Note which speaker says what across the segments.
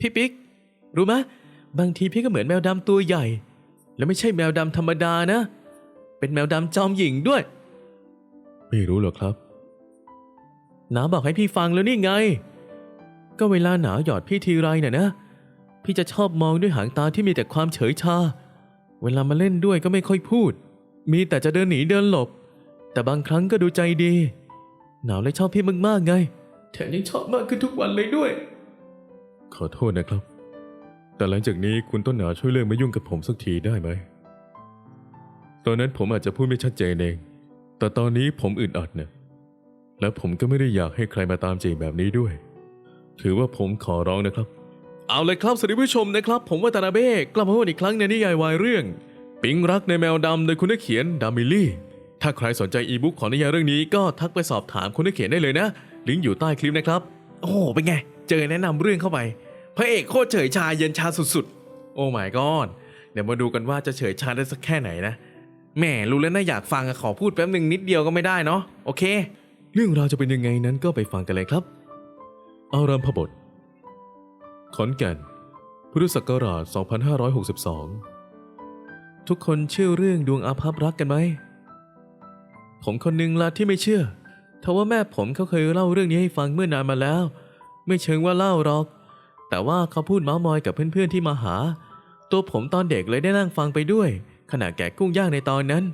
Speaker 1: พี่ปิ๊ก รู้ไหมบางทีพี่ก็เหมือนแมวดำตัวใหญ่ แล้วไม่ใช่แมวดำธรรมดานะ เป็นแมวดำจอมหญิงด้วย
Speaker 2: ไม่รู้หรอกครับ
Speaker 1: หนาบอกให้พี่ฟังแล้วนี่ไง ก็เวลาหนาหยอดพี่ทีไรเนี่ยนะ พี่จะชอบมองด้วยหางตาที่มีแต่ความเฉยชา เวลามาเล่นด้วยก็ไม่ค่อยพูด มีแต่จะเดินหนีเดินหลบ แต่บางครั้งก็ดูใจดี หนาวเลยชอบพี่มากๆไง แถมยังชอบมากขึ้นทุกวันเลยด้วย
Speaker 2: ขอโทษนะครับ แต่หลังจากนี้คุณต้นหนาช่วยเลิกมายุ่งกับผมสักทีได้ไหม ตอนนั้นผมอาจจะพูดไม่ชัดเจนเอง แต่ตอนนี้ผมอึดอัดเนี่ยและผมก็ไม่ได้อยากให้ใครมาตามจีบแบบนี้ด้วย ถือว่าผมขอร้องนะครับ
Speaker 1: เอาเลยครับสวัสดีผู้ชมนะครับ ผมว่าตานาเบ้กลับมาพบอีกครั้งในนิยายวายเรื่อง ปิงรักในแมวดำโดยคุณนักเขียนดามิลลี่ ถ้าใครสนใจอีบุ๊กของนิยายเรื่องนี้ก็ทักไปสอบถามคุณนักเขียนได้เลยนะ ลิงก์อยู่ใต้คลิปนะครับ โอ้เป็นไง เจอแนะนำเรื่องเข้าไป พระเอกโคตรเฉยชาเย็นชาสุดๆ โอ้ my god เดี๋ยวมาดูกันว่าจะเฉยชาได้สักแค่ไหนนะแหมรู้แล้วนะอยากฟังขอพูดแป๊บหนึ่งนิดเดียวก็ไม่ได้เนาะโอเค
Speaker 2: เรื่องราวจะเป็นยังไงนั้นก็ไปฟังกันเลยครับ อารามพบท ขอนแก่น พุทธศักราช 2562
Speaker 1: ทุกคนเชื่อเรื่องดวงอาภัพรักกันไหม ผมคนหนึ่งละที่ไม่เชื่อทว่าแม่ผมเขาเคยเล่าเรื่องนี้ให้ฟังเมื่อนานมาแล้ว ไม่เชิงว่าเล่าหรอก แต่ว่าเขาพูดเม้ามอยกับเพื่อนๆที่มาหา ตัวผมตอนเด็กเลยได้นั่งฟังไปด้วย ขณะแกะกุ้งย่างในตอนนั้น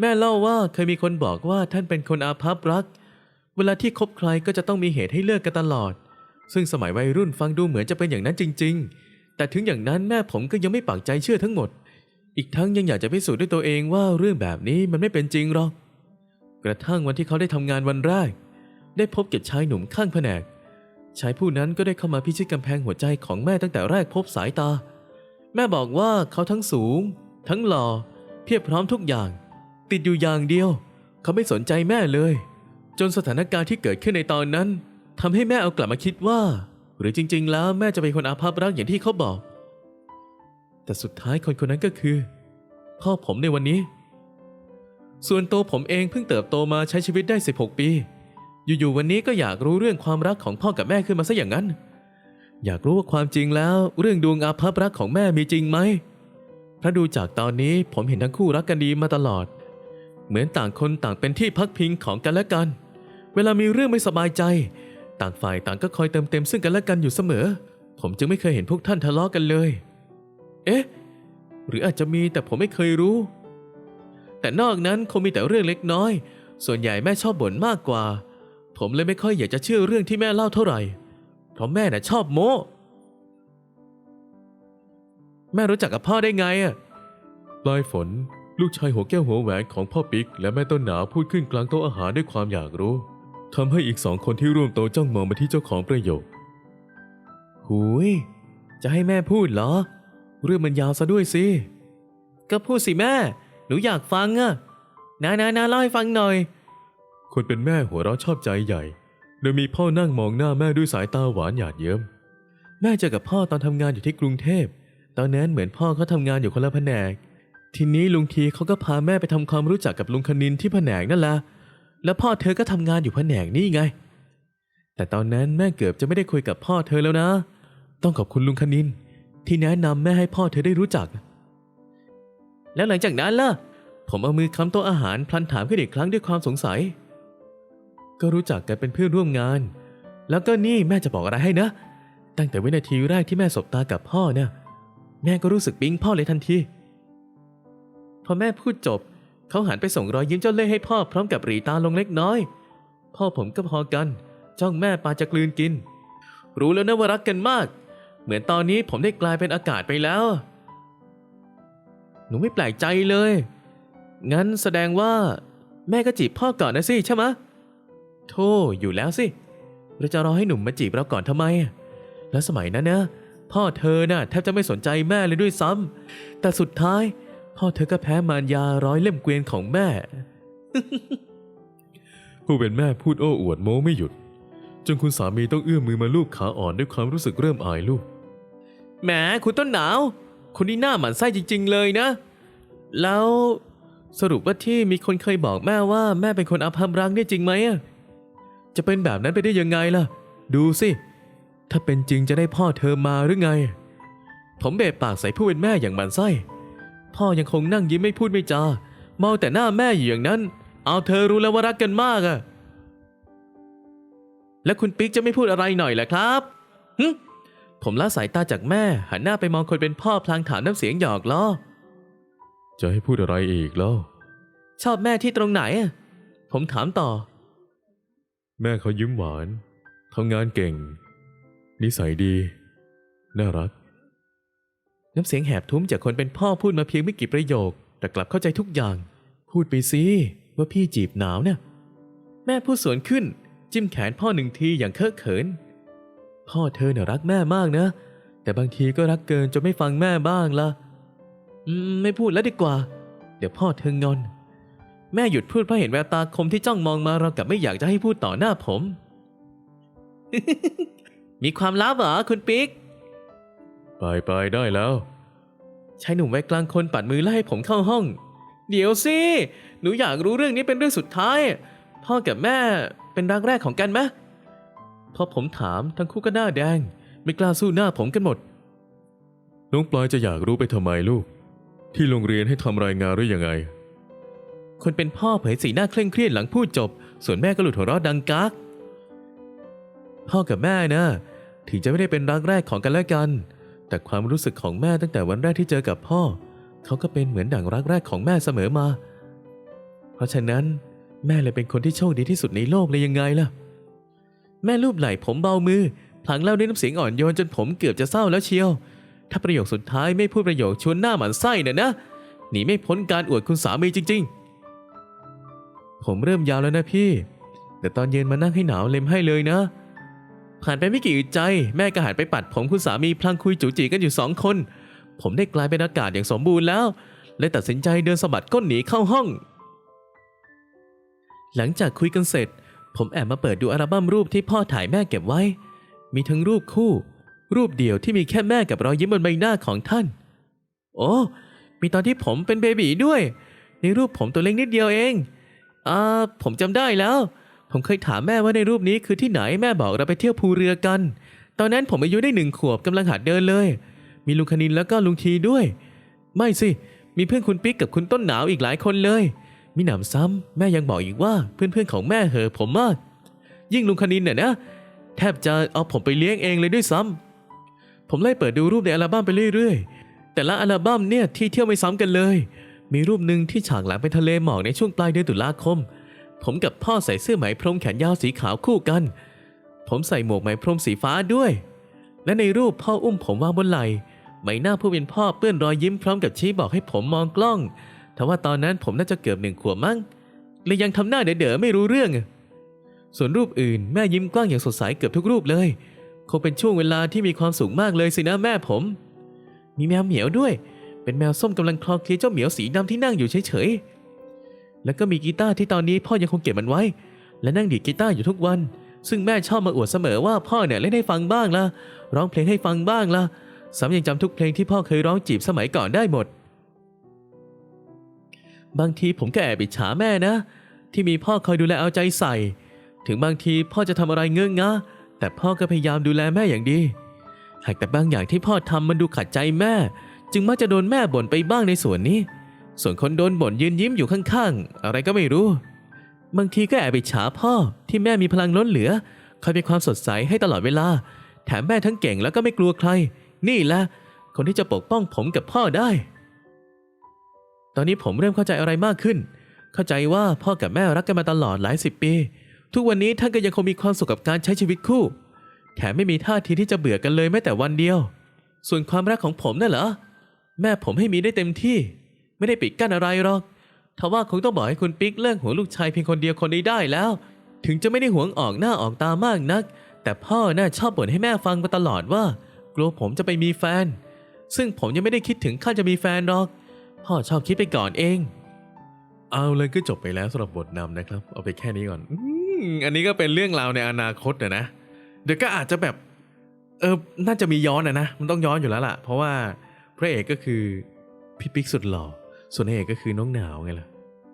Speaker 1: แม่เล่าว่าเคยมีคนบอกว่าท่านเป็นคนอาภัพรัก เวลาที่คบใครก็จะต้องมีเหตุให้เลิกกันตลอด ซึ่งสมัยวัยรุ่นฟังดูเหมือนจะเป็นอย่างนั้นจริง ๆ แต่ถึงอย่างนั้นแม่ผมก็ยังไม่ปักใจเชื่อทั้งหมด อีกทั้งยังอยากจะพิสูจน์ด้วยตัวเองว่าเรื่องแบบนี้มันไม่เป็นจริงหรอกกระทั่งวันที่เขาได้ทำงานวันแรก ได้พบกับชายหนุ่มข้างแผนก ชายผู้นั้นก็ได้เข้ามาพิชิตกำแพงหัวใจของแม่ตั้งแต่แรกพบสายตา แม่บอกว่าเขาทั้งสูง ทั้งหล่อเพียบพร้อมทุกอย่าง ติดอยู่อย่างเดียว เขาไม่สนใจแม่เลย จนสถานการณ์ที่เกิดขึ้นในตอนนั้นทำให้แม่เอากลับมาคิดว่า หรือจริง ๆ แล้วแม่จะเป็นคนอาภัพรักอย่างที่เขาบอก แต่สุดท้ายคนคนนั้นก็คือ พ่อผมในวันนี้ ส่วนตัวผมเองเพิ่งเติบโตมาใช้ชีวิตได้ 16 ปี อยู่ๆวันนี้ก็อยากรู้เรื่องความรักของพ่อกับแม่ขึ้นมาซะอย่างนั้น อยากรู้ว่าความจริงแล้ว เรื่องดวงอาภัพรักของแม่มีจริงไหมเพราะดูจากตอนนี้ผมเห็นทั้งคู่รักกันดีมาตลอด เหมือนต่างคนต่างเป็นที่พักพิงของกันและกัน เวลามีเรื่องไม่สบายใจ ต่างฝ่ายต่างก็คอยเติมเต็มซึ่งกันและกันอยู่เสมอ ผมจึงไม่เคยเห็นพวกท่านทะเลาะกันเลย เอ๊ะ หรืออาจจะมีแต่ผมไม่เคยรู้ แต่นอกนั้นคงมีแต่เรื่องเล็กน้อย ส่วนใหญ่แม่ชอบบ่นมากกว่า ผมเลยไม่ค่อยอยากจะเชื่อเรื่องที่แม่เล่าเท่าไหร่ เพราะแม่น่ะชอบโม้แม่รู้จักกับพ่อได้ไงอะ
Speaker 2: ปลายฝน ลูกชายหัวแก้วหัวแหวนของพ่อปิ๊ก และแม่ต้นหนาวพูดขึ้นกลางโต๊ะอาหารด้วยความอยากรู้ทำให้อีกสองคนที่ร่วมโต๊ะจ้องมองมาที่เจ้าของประโยค
Speaker 1: หุยจะให้แม่พูดเหรอ เรื่องมันยาวซะด้วยสิ ก็พูดสิแม่ หนูอยากฟังอะนานานาเล่าให้ฟังหน่อย
Speaker 2: คนเป็นแม่หัวเราะชอบใจใหญ่ โดยมีพ่อนั่งมองหน้าแม่ด้วยสายตาหวานหยาดเยิ้ม
Speaker 1: แม่เจอกับพ่อตอนทำงานอยู่ที่กรุงเทพ ตอนนั้นเหมือนพ่อเขาทำงานอยู่คนละแผนก ทีนี้ลุงทีเขาก็พาแม่ไปทำความรู้จักกับลุงคณินที่แผนกนั่นแหละแล้วพ่อเธอก็ทำงานอยู่แผนกนี่ไง แต่ตอนนั้นแม่เกือบจะไม่ได้คุยกับพ่อเธอแล้วนะ ต้องขอบคุณลุงคณิน ที่แนะนำแม่ให้พ่อเธอได้รู้จัก แล้วหลังจากนั้นล่ะ ผมเอามือค้ำโต๊ะอาหารพลันถามขึ้นอีกครั้งด้วยความสงสัย ก็รู้จักกันเป็นเพื่อนร่วมงาน แล้วก็นี่แม่จะบอกอะไรให้นะ ตั้งแต่วินาทีแรกที่แม่สบตากับพ่อเนี่ยแม่ก็รู้สึกปิ๊งพ่อเลยทันที พอแม่พูดจบ เขาหันไปส่งรอยยิ้มเจ้าเล่ห์ให้พ่อพร้อมกับหรีตาลงเล็กน้อย พ่อผมก็พอกัน จ้องแม่ปาจะกลืนกิน รู้แล้วนะว่ารักกันมาก เหมือนตอนนี้ผมได้กลายเป็นอากาศไปแล้ว หนูไม่แปลกใจเลย งั้นแสดงว่า แม่ก็จีบพ่อก่อนนะสิใช่ไหม โธ่อยู่แล้วสิเราจะรอให้หนุ่มมาจีบเราก่อนทำไม แล้วสมัยนั้นนะ พ่อเธอน่ะแทบจะไม่สนใจแม่เลยด้วยซ้ำแต่สุดท้าย พ่อเธอก็แพ้มารยาร้อยเล่มเกวียนของแม่
Speaker 2: ผู้เป็นแม่พูดโอ้อวดโม้ไม่หยุด จนคุณสามีต้องเอื้อมมือมาลูบขาอ่อนด้วยความรู้สึกเริ่มอายลูก
Speaker 1: แหมคุณต้นหนาวคุณนี่หน้าหมันไส้จริง ๆ เลยนะ แล้วสรุปว่าที่มีคนเคยบอกแม่ว่าแม่เป็นคนอภัมรังเนี่ยจริงไหมอะ จะเป็นแบบนั้นไปได้ยังไงล่ะ ดูสิ ถ้าเป็นจริงจะได้พ่อเธอมาหรือไง ผมเบะปากใส่ผู้เป็นแม่อย่างหมันไส้ พ่อยังคงนั่งยิ้มไม่พูดไม่จามองแต่หน้าแม่อยู่อย่างนั้น เอาเธอรู้แล้วว่ารักกันมากอะแล้วคุณปิ๊กจะไม่พูดอะไรหน่อยเหรอครับหึผมละสายตาจากแม่ หันหน้าไปมองคนเป็นพ่อพลางถามน้ำเสียงหยอกล้อ
Speaker 2: จะให้พูดอะไรอีกแล้ว
Speaker 1: ชอบแม่ที่ตรงไหนอะผมถามต่อ
Speaker 2: แม่เขายิ้มหวานทำงานเก่ง นิสัยดี น่ารัก
Speaker 1: น้ำเสียงแหบทุ้มจากคนเป็นพ่อพูดมาเพียงไม่กี่ประโยค แต่กลับเข้าใจทุกอย่าง พูดไปสิว่าพี่จีบหนาวเนี่ยแม่พูดสวนขึ้น จิ้มแขนพ่อหนึ่งทีอย่างเคอะเขิน พ่อเธอเนี่ยรักแม่มากนะ แต่บางทีก็รักเกินจนไม่ฟังแม่บ้างละอืมไม่พูดแล้วดีกว่า เดี๋ยวพ่อเธองอน แม่หยุดพูดเพราะเห็นแววตาคมที่จ้องมองมาเรากับไม่อยากจะให้พูดต่อหน้าผม มีความลับเหรอคุณปิ๊ก
Speaker 2: ไปไปได้แล้ว
Speaker 1: ชายหนุ่มวัยกลางคนปัดมือไล่ให้ผมเข้าห้อง เดี๋ยวสิ หนูอยากรู้เรื่องนี้เป็นเรื่องสุดท้าย พ่อกับแม่เป็นรักแรกของกันไหมพอผมถามทั้งคู่ก็หน้าแดง ไม่กล้าสู้หน้าผมกันหมด
Speaker 2: น้องปลายจะอยากรู้ไปทำไมลูก ที่โรงเรียนให้ทำรายงานหรือยังไง
Speaker 1: คนเป็นพ่อเผยสีหน้าเคร่งเครียดหลังพูดจบ ส่วนแม่ก็หลุดหัวเราะดังกักพ่อกับแม่นะถึงจะไม่ได้เป็นรักแรกของกันและกัน แต่ความรู้สึกของแม่ตั้งแต่วันแรกที่เจอกับพ่อ เขาก็เป็นเหมือนดั่งรักแรกของแม่เสมอมา เพราะฉะนั้น แม่เลยเป็นคนที่โชคดีที่สุดในโลกเลยยังไงล่ะ แม่ลูบไหล่ผมเบามือพลางเล่าด้วยน้ำเสียงอ่อนโยนจนผมเกือบจะเศร้าแล้วเชียว ถ้าประโยคสุดท้ายไม่พูดประโยคชวนหน้าหมันไส้น่ะนะหนีไม่พ้นการอวดคุณสามีจริง ๆ ผมเริ่มยาวแล้วนะพี่ แต่ตอนเย็นมานั่งให้หนาวเล็มให้เลยนะ ผ่านไปไม่กี่อึดใจ แม่ก็หันไปปัดผมคุณสามีพลางคุยจูจีกันอยู่สองคน ผมได้กลายเป็นอากาศอย่างสมบูรณ์แล้วเลยตัดสินใจเดินสะบัดก้นหนีเข้าห้อง หลังจากคุยกันเสร็จ ผมแอบมาเปิดดูอัลบั้มรูปที่พ่อถ่ายแม่เก็บไว้ มีทั้งรูปคู่ รูปเดียวที่มีแค่แม่กับรอยยิ้มบนใบหน้าของท่าน โอ้ มีตอนที่ผมเป็นเบบีด้วย ในรูปผมตัวเล็กนิดเดียวเอง อ่าผมจำได้แล้ว ผมเคยถามแม่ว่าในรูปนี้คือที่ไหนแม่บอกเราไปเที่ยวภูเรือกัน ตอนนั้นผมอายุได้หนึ่งขวบกำลังหัดเดินเลย มีลุงคณินแล้วก็ลุงทีด้วย ไม่สิ มีเพื่อนคุณปิ๊กกับคุณต้นหนาวอีกหลายคนเลย มีหนำซ้ำแม่ยังบอกอีกว่าเพื่อนๆของแม่เหอผมมาก ยิ่งลุงคณินน่ะนะแทบจะเอาผมไปเลี้ยงเองเลยด้วยซ้ำผมไล่เปิดดูรูปในอัลบั้มไปเรื่อยๆ แต่ละอัลบั้มเนี่ยที่เที่ยวไม่ซ้ำกันเลย มีรูปหนึ่งที่ฉากหลังไปทะเลหมอกในช่วงปลายเดือนตุลาคม ผมกับพ่อใส่เสื้อไหมพรมแขนยาวสีขาวคู่กัน ผมใส่หมวกไหมพรมสีฟ้าด้วย และในรูปพ่ออุ้มผมวางบนไหล่ใบหน้าผู้เป็นพ่อเปื้อนรอยยิ้มพร้อมกับชี้บอกให้ผมมองกล้องแต่ว่าตอนนั้นผมน่าจะเกือบหนึ่งขวบมั้งเลยยังทำหน้าเด๋อๆไม่รู้เรื่อง ส่วนรูปอื่นแม่ยิ้มกว้างอย่างสดใสเกือบทุกรูปเลย คงเป็นช่วงเวลาที่มีความสุขมากเลยสินะแม่ผม มีแมวเหมียวด้วย เป็นแมวส้มกำลังคลอเคลียเจ้าเหมียวสีดำที่นั่งอยู่เฉยๆ แล้วก็มีกีตาร์ที่ตอนนี้พ่อยังคงเก็บมันไว้ และนั่งดีดกีตาร์อยู่ทุกวัน ซึ่งแม่ชอบมาอวดเสมอว่าพ่อเนี่ยเล่นให้ฟังบ้างละร้องเพลงให้ฟังบ้างละซ้ำยังจำทุกเพลงที่พ่อเคยร้องจีบสมัยก่อนได้หมด บางทีผมก็แอบอิจฉาแม่นะ ที่มีพ่อคอยดูแลเอาใจใส่ ถึงบางทีพ่อจะทำอะไรเงื้องะแต่พ่อก็พยายามดูแลแม่อย่างดี หากแต่บางอย่างที่พ่อทำมันดูขัดใจแม่ จึงมักจะโดนแม่บ่นไปบ้างในส่วนนี้ ส่วนคนโดนบ่นยืนยิ้มอยู่ข้างๆ อะไรก็ไม่รู้ บางทีก็แอบอิจฉาพ่อที่แม่มีพลังล้นเหลือ คอยเป็นความสดใสให้ตลอดเวลา แถมแม่ทั้งเก่งแล้วก็ไม่กลัวใคร นี่แหละ คนที่จะปกป้องผมกับพ่อได้ ตอนนี้ผมเริ่มเข้าใจอะไรมากขึ้น เข้าใจว่าพ่อกับแม่รักกันมาตลอดหลายสิบปี ทุกวันนี้ท่านก็ยังคงมีความสุขกับการใช้ชีวิตคู่ แถมไม่มีท่าทีที่จะเบื่อกันเลยแม้แต่วันเดียว ส่วนความรักของผมน่ะเหรอ แม่ผมให้มีได้เต็มที่ ไม่ได้ปิดกั้นอะไรหรอกทว่าคงต้องบอกให้คุณปิ๊กเลิกหัวงลูกชายเพียงคนเดียวคนนี้ได้แล้ว ถึงจะไม่ได้หวงออกหน้าออกตามากนัก แต่พ่อน่าชอบบ่นให้แม่ฟังมาตลอดว่า กลัวผมจะไปมีแฟน ซึ่งผมยังไม่ได้คิดถึงขั้นจะมีแฟนหรอก พ่อชอบคิดไปก่อนเอง
Speaker 2: เอาเลยก็จบไปแล้วสำหรับบทนำนะครับ เอาไปแค่นี้ก่อน
Speaker 1: อันนี้ก็เป็นเรื่องราวในอนาคตนะนะ เดี๋ยวก็อาจจะแบบ เออน่าจะมีย้อนนะนะ มันต้องย้อนอยู่แล้วล่ะ เพราะว่า พระเอกก็คือพี่ปิ๊กสุดหล่อ ส่วนนางเอกก็คือน้องหนาวไงล่ะ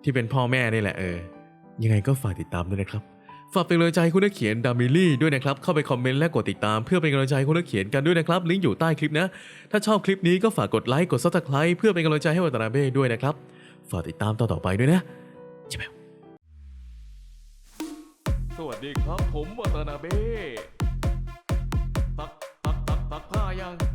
Speaker 1: ที่เป็นพ่อแม่นี่แหละเออ ยังไงก็ฝากติดตามด้วยนะครับ ฝากเป็นกำลังใจให้คุณนักเขียนดามิลี่ด้วยนะครับ เข้าไปคอมเมนต์และกดติดตามเพื่อเป็นกำลังใจให้คุณนักเขียนกันด้วยนะครับ ลิงก์อยู่ใต้คลิปนะ ถ้าชอบคลิปนี้ก็ฝากกดไลค์ กดซับสไครต์เพื่อเป็นกำลังใจให้วัตนาเบ้ด้วยนะครับ ฝากติดตามตอนต่อไปด้วยนะใช่ไหมสวัสดีครับผมวัตนาเบ้ตักตักตักตักผ้ายัง